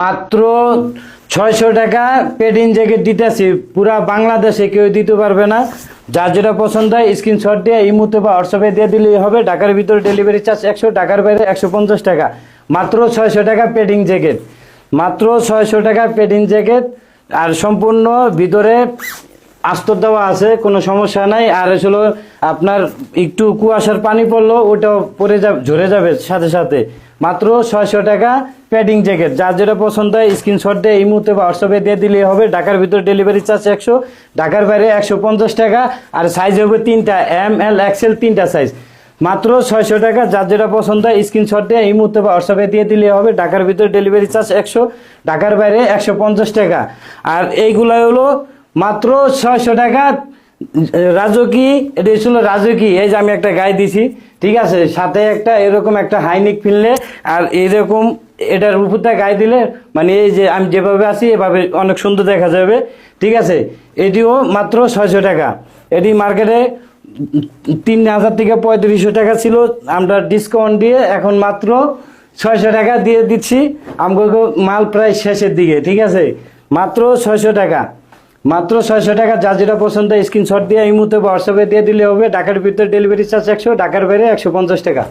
মাত্র ছয়শো টাকা পেডিং জ্যাকেট দিতেছি। পুরা বাংলাদেশে কেউ দিতে পারবে না। যার যেটা পছন্দ হয় স্ক্রিনশট দিয়ে এই মুহূর্তে বা হোয়াটসঅ্যাপে দিয়ে দিলেই হবে। ঢাকার ভিতরে ডেলিভারি চার্জ একশো, ঢাকার বাইরে একশো পঞ্চাশ টাকা। মাত্র ছয়শো টাকা পেডিং জ্যাকেট। মাত্র ছয়শো টাকা পেডিং জ্যাকেট। আর সম্পূর্ণ ভিতরে আস্তর দেওয়া আছে, কোনো সমস্যা নাই। আর হলো আপনার একটু কুয়াশার পানি পড়ল ওটাও পরে যাবে, ঝরে যাবে সাথে সাথে। মাত্র ছয়শো টাকা প্যাডিং জ্যাকেট। যার যেটা পছন্দ হয়, স্ক্রিনশট দিয়ে এই মুহূর্তে বা হোয়াটসঅ্যাপে দিয়ে দিলেই হবে। ঢাকার ভিতরে ডেলিভারি চার্জ একশো, ঢাকার বাইরে একশো পঞ্চাশ টাকা, আর সাইজ হবে তিনটা এম এল এক্সেল তিনটা সাইজ মাত্র ছয়শো টাকা, যার যেটা পছন্দ হয়, স্ক্রিনশট দিয়ে এই মুহূর্তে বা হোয়াটসঅ্যাপে দিয়ে দিলে হবে। ঢাকার ভিতরে ডেলিভারি চার্জ একশো, ঢাকার বাইরে একশো পঞ্চাশ টাকা। আর এইগুলো হলো মাত্র ছয়শো টাকা, রাজকি, এটা ছিল রাজকি, এই যে আমি একটা গায়ে দিছি, ঠিক আছে? সাথে একটা এরকম একটা হাইনিক ফিরলে আর এরকম এটার উপরটা গায়ে দিলে মানে এই যে আমি যেভাবে আছি, এভাবে অনেক সুন্দর দেখা যাবে, ঠিক আছে? এটিও মাত্র ছয়শো টাকা। এটি মার্কেটে তিন হাজার থেকে পঁয়ত্রিশশো টাকা ছিল, আমরা ডিসকাউন্ট দিয়ে এখন মাত্র ছয়শো টাকা দিয়ে দিচ্ছি আমাকে মাল প্রায় শেষের দিকে, ঠিক আছে? মাত্র ছয়শো টাকা। মাত্র ছয়শো টাকা যা যেটা পছন্দ স্ক্রিনশট দিয়ে এই মুহূর্তে হোয়াটসঅ্যাপে দিয়ে দিলে হবে। ঢাকার ভিতরে ডেলিভারি চার্জ একশো, ঢাকার বাইরে একশো পঞ্চাশ টাকা।